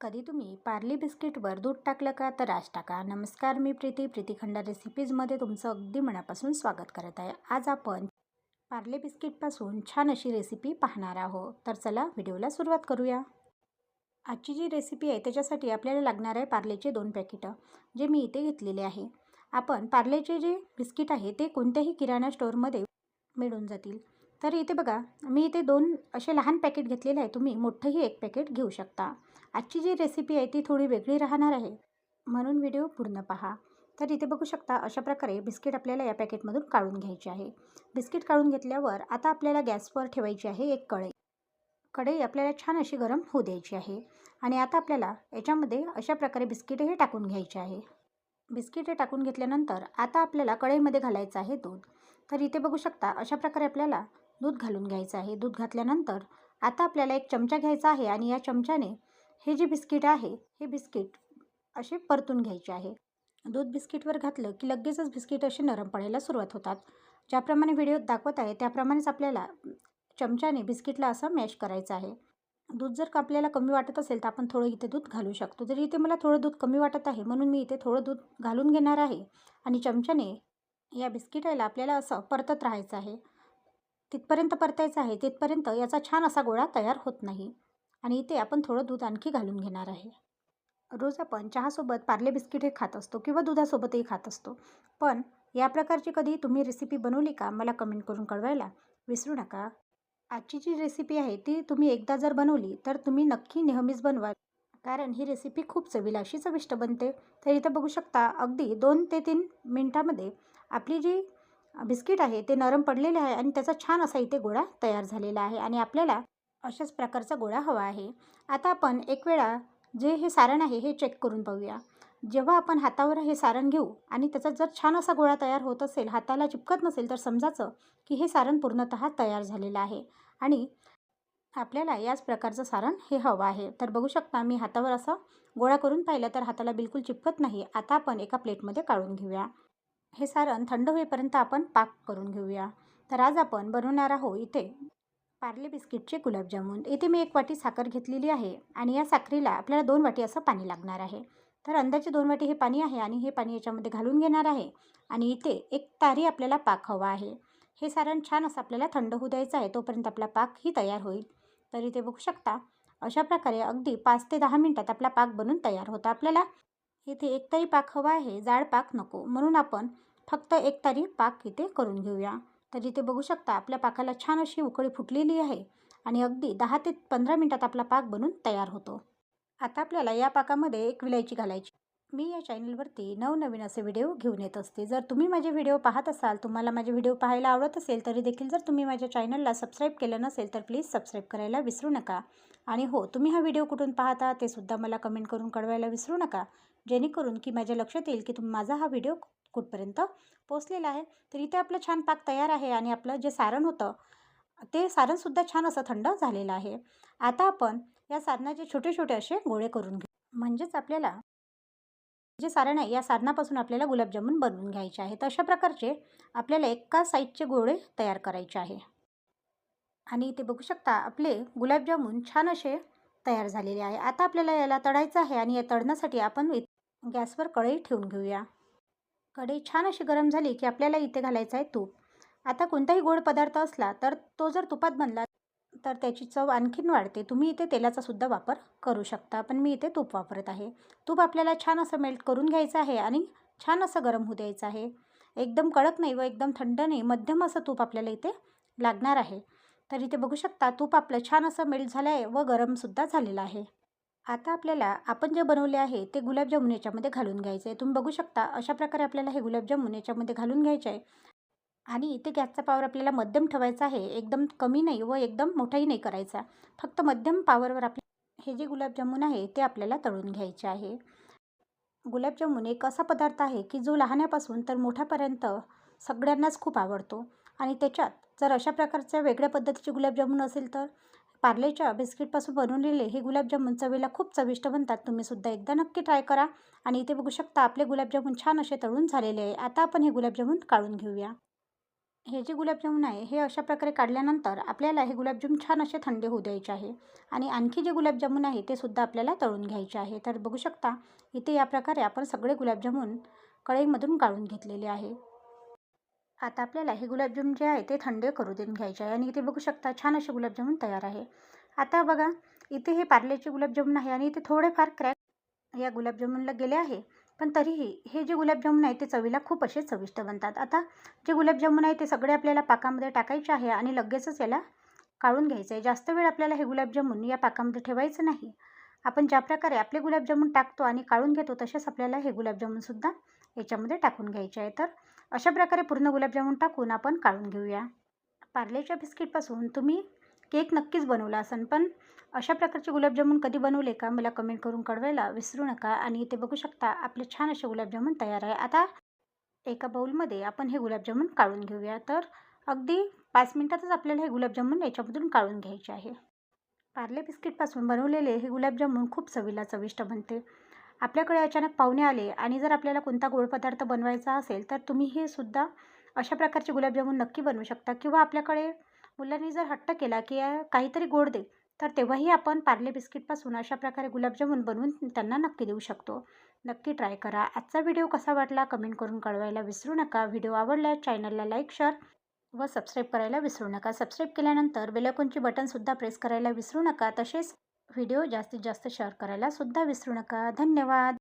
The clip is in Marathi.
कधी तुम्ही पार्ले बिस्किटवर दूध टाकलं का तर आज टाका. नमस्कार मी प्रीती. प्रीती खंडा रेसिपीजमध्ये तुमचं अगदी मनापासून स्वागत करत आहे. आज आपण पार्ले बिस्किटपासून छान अशी रेसिपी पाहणार आहोत. तर चला व्हिडिओला सुरुवात करूया. आजची जी रेसिपी आहे त्याच्यासाठी आपल्याला लागणार आहे पार्लेचे दोन पॅकेटं जे मी इथे घेतलेले आहे. आपण पार्लेचे जे बिस्किट आहे ते कोणत्याही किराणा स्टोअरमध्ये मिळून जातील. तर इथे बघा मी इथे दोन असे लहान पॅकेट घेतलेले आहे. तुम्ही मोठंही एक पॅकेट घेऊ शकता. आजची जी रेसिपी आहे ती थोडी वेगळी राहणार आहे. म्हणून व्हिडिओ पूर्ण पहा. तर इथे बघू शकता अशा प्रकारे बिस्किट आपल्याला या पॅकेटमधून काढून घ्यायचे आहे. बिस्किट काढून घेतल्यावर आता आपल्याला गॅसवर ठेवायची आहे एक कढई. कढई आपल्याला छान अशी गरम होऊ द्यायची आहे. आणि आता आपल्याला याच्यामध्ये अशा प्रकारे बिस्किट हे टाकून घ्यायचे आहे. बिस्किट हे टाकून घेतल्यानंतर आता आपल्याला कढईमध्ये घालायचं आहे दूध. तर इथे बघू शकता अशा प्रकारे आपल्याला दूध घालून घ्यायचं आहे. दूध घातल्यानंतर आता आपल्याला एक चमचा घ्यायचा आहे आणि या चमच्याने हे जे बिस्किट आहे हे बिस्किट असे परतून घ्यायचे आहे. दूध बिस्किटवर घातलं की लगेचच बिस्किट असे नरम पडायला सुरुवात होतात. ज्याप्रमाणे व्हिडिओत दाखवत आहे त्याप्रमाणेच आपल्याला चमच्याने बिस्किटला असं मॅश करायचं आहे. दूध जर का आपल्याला कमी वाटत असेल तर आपण थोडं इथे दूध घालू शकतो. जरी इथे मला थोडं दूध कमी वाटत आहे म्हणून मी इथे थोडं दूध घालून घेणार आहे आणि चमच्याने या बिस्किटाला आपल्याला असं परतत राहायचं आहे. तिथपर्यंत परतायचं आहे तिथपर्यंत याचा छान असा गोळा तयार होत नाही. आणि इथे आपण थोडं दूध आणखी घालून घेणार आहे. रोज आपण चहासोबत पार्ले बिस्किट हे खात असतो किंवा दुधासोबतही खात असतो. पण या प्रकारची कधी तुम्ही रेसिपी बनवली का? मला कमेंट करून कळवायला विसरू नका. आजची जी रेसिपी आहे ती तुम्ही एकदा जर बनवली तर तुम्ही नक्की नेहमीच बनवा. कारण ही रेसिपी खूप चवीला अशी चविष्ट बनते. तर इथं बघू शकता अगदी दोन ते तीन मिनटामध्ये आपली जी बिस्किट आहे ते नरम पडलेले आहे आणि त्याचा छान असा इथे गोळा तयार झालेला आहे. आणि आपल्याला अशाच प्रकारचा गोळा हवा आहे. आता आपण एक वेळा जे हे सारण आहे हे चेक करून पाहूया जेव्हा आपण हातावर हे सारण घेऊ आणि त्याचा जर छान असा गोळा तयार होत असेल हाताला चिपकत नसेल तर समजाचं की हे सारण पूर्णतः तयार झालेलं आहे आणि आपल्याला याच प्रकारचं सारण हे हवं आहे. तर बघू शकता मी हातावर असं गोळा करून पाहिलं तर हाताला बिलकुल चिपकत नाही. आता आपण एका प्लेटमध्ये काढून घेऊया. हे सारण थंड होईपर्यंत आपण पाक करून घेऊया. तर आज आपण बनवणार आहोत इथे पार्ले बिस्किटचे गुलाबजामुन. इथे मी एक वाटी साखर घेतलेली आहे आणि या साखरेला आपल्याला दोन वाटी असं पाणी लागणार आहे. तर अंदाजे दोन वाटी हे पाणी आहे आणि हे पाणी याच्यामध्ये घालून घेणार आहे. आणि इथे एक तारी आपल्याला पाक हवा आहे. हे सारण छान असं आपल्याला थंड होऊ द्यायचं आहे तोपर्यंत आपला पाकही तयार होईल. तर इथे बघू शकता अशा प्रकारे अगदी पाच ते दहा मिनटात आपला पाक बनून तयार होता आपल्याला. इथे एक तरी पाक हवा आहे जाड पाक नको. म्हणून आपण फक्त एक तरी पाक इथे करून घेऊया. तर इथे बघू शकता आपल्या पाकाला छान अशी उकळी फुटलेली आहे आणि अगदी दहा ते पंधरा मिनटात आपला पाक बनून तयार होतो. आता आपल्याला या पाकामध्ये एक विलायची घालायची. मी या चॅनलवरती नवनवीन असे व्हिडिओ घेऊन येत असते. जर तुम्ही माझे व्हिडिओ पाहत असाल तुम्हाला माझे व्हिडिओ पाहायला आवडत असेल तरी देखील जर तुम्ही माझ्या चॅनलला सबस्क्राईब केलं नसेल तर प्लीज सबस्क्राईब करायला विसरू नका. आणि हो तुम्ही हा व्हिडिओ कुठून पाहता ते सुद्धा मला कमेंट करून कळवायला विसरू नका जेणेकरून की माझ्या लक्षात येईल की तुम्ही माझा हा व्हिडिओ कुठपर्यंत पोचलेलं आहे. तर इथे आपलं छान पाक तयार आहे आणि आपलं जे सारण होतं ते सारणसुद्धा छान असं थंड झालेलं आहे. आता आपण या सारणाचे छोटे छोटे असे गोळे करून घेऊ. म्हणजेच आपल्याला जे सारण आहे या सारणापासून आपल्याला गुलाबजामुन बनवून घ्यायचे आहे तर अशा प्रकारचे आपल्याला एका साईजचे गोळे तयार करायचे आहे. आणि इथे बघू शकता आपले गुलाबजामुन छान असे तयार झालेले आहे. आता आपल्याला याला तळायचं आहे आणि या तळण्यासाठी आपण गॅसवर कढई ठेवून घेऊया. कढई छान अशी गरम झाली की आपल्याला इथे घालायचं आहे तूप. आता कोणताही गोड पदार्थ असला तर तो जर तुपात बनला तर त्याची चव आणखीन वाढते. तुम्ही इथे तेलाचा सुद्धा वापर करू शकता. पण मी इथे तूप वापरत आहे. तूप आपल्याला छान असं मेल्ट करून घ्यायचं आहे आणि छान असं गरम होऊ द्यायचं आहे. एकदम कडक नाही व एकदम थंड नाही मध्यम असं तूप आपल्याला इथे लागणार आहे. तर इथे बघू शकता तूप आपलं छान असं मेल्ट झालं आहे व गरमसुद्धा झालेलं आहे. आता आपल्याला आपण जे बनवले आहे ते गुलाबजामुन याच्यामध्ये घालून घ्यायचं आहे तुम्ही बघू शकता अशा प्रकारे आपल्याला हे गुलाबजामुन याच्यामध्ये घालून घ्यायचे आहे आणि इथे गॅसचा पावर आपल्याला मध्यम ठेवायचा आहे. एकदम कमी नाही व एकदम मोठाही नाही करायचा. फक्त मध्यम पावरवर आपले हे जे गुलाबजामुन आहे ते आपल्याला तळून घ्यायचे आहे. गुलाबजामुन एक असा पदार्थ आहे की जो लहानापासून तर मोठ्यापर्यंत सगळ्यांनाच खूप आवडतो. आणि त्याच्यात जर अशा प्रकारच्या वेगळ्या पद्धतीचे गुलाबजामुन असेल तर? पार्लेच्या बिस्किटपासून बनवलेले हे गुलाबजामुन चवीला खूप चविष्ट बनतात. तुम्हीसुद्धा एकदा नक्की ट्राय करा आणि इथे बघू शकता आपले गुलाबजामुन छान असे तळून झालेले आहे. आता आपण हे गुलाबजामुन काढून घेऊया. हे जे गुलाबजामुन आहे हे अशा प्रकारे काढल्यानंतर आपल्याला हे गुलाबजामुन छान असे थंड होऊ द्यायचे आहे आणि आणखी जे गुलाबजामुन आहे ते सुद्धा आपल्याला तळून घ्यायचे आहे. तर बघू शकता इथे या प्रकारे आपण सगळे गुलाबजामुन कढईमधून काढून घेतलेले आहे. आता आपल्याला हे गुलाबजाम जे आहे ते थंड करू देऊन घ्यायचे आहे आणि इथे बघू शकता छान असे गुलाबजामुन तयार आहे. आता बघा इथे हे पार्लेचे गुलाबजामुन आहे आणि इथे थोडेफार क्रॅक या गुलाबजामुनला गेले आहे. पण तरीही हे जे गुलाबजामुन आहे ते चवीला खूप असे चविष्ट बनतात. आता जे गुलाबजामुन आहे ते सगळे आपल्याला पाकामध्ये टाकायचे आहे आणि लगेचच याला काढून घ्यायचं आहे. जास्त वेळ आपल्याला हे गुलाबजामुन या पाकामध्ये ठेवायचं नाही. आपण ज्या प्रकारे आपले गुलाबजामुन टाकतो आणि काढून घेतो तसेच आपल्याला हे गुलाबजामुनसुद्धा याच्यामध्ये टाकून घ्यायचे आहे. तर अशा प्रकारे पूर्ण गुलाबजामुन टाकून आपण काढून घेऊया. पार्लेच्या बिस्किटपासून तुम्ही केक नक्कीच बनवला असेल पण अशा प्रकारचे गुलाबजामुन कधी बनवले का? मला कमेंट करून कळवायला विसरू नका आणि इथे बघू शकता आपले छान असे गुलाबजामुन तयार आहे. आता एका बाऊलमध्ये आपण हे गुलाबजामुन काढून घेऊया. तर अगदी पाच मिनटातच आपल्याला हे गुलाबजामुन याच्यामधून काढून घ्यायचे आहे. पार्ले बिस्किटपासून बनवलेले हे गुलाबजामुन खूप चवीला चविष्ट बनते. आपल्याकडे अचानक पाहुणे आले आणि जर आपल्याला कोणता गोड पदार्थ बनवायचा असेल तर तुम्ही हे सुद्धा अशा प्रकारचे गुलाबजामुन नक्की बनवू शकता. किंवा आपल्याकडे मुलांनी जर हट्ट केला की काहीतरी गोड दे तर तेव्हाही आपण पार्ले बिस्किटपासून अशा प्रकारे गुलाबजामुन बनवून त्यांना नक्की देऊ शकतो. नक्की ट्राय करा. आजचा व्हिडिओ कसा वाटला कमेंट करून कळवायला विसरू नका. व्हिडिओ आवडल्यास चॅनलला लाईक शेअर व सबस्क्राईब करायला विसरू नका. सबस्क्राईब केल्यानंतर बेलकोनची बटनसुद्धा प्रेस करायला विसरू नका. तसेच व्हिडिओ जास्तीत जास्त शेअर करायला सुद्धा विसरू नका. धन्यवाद.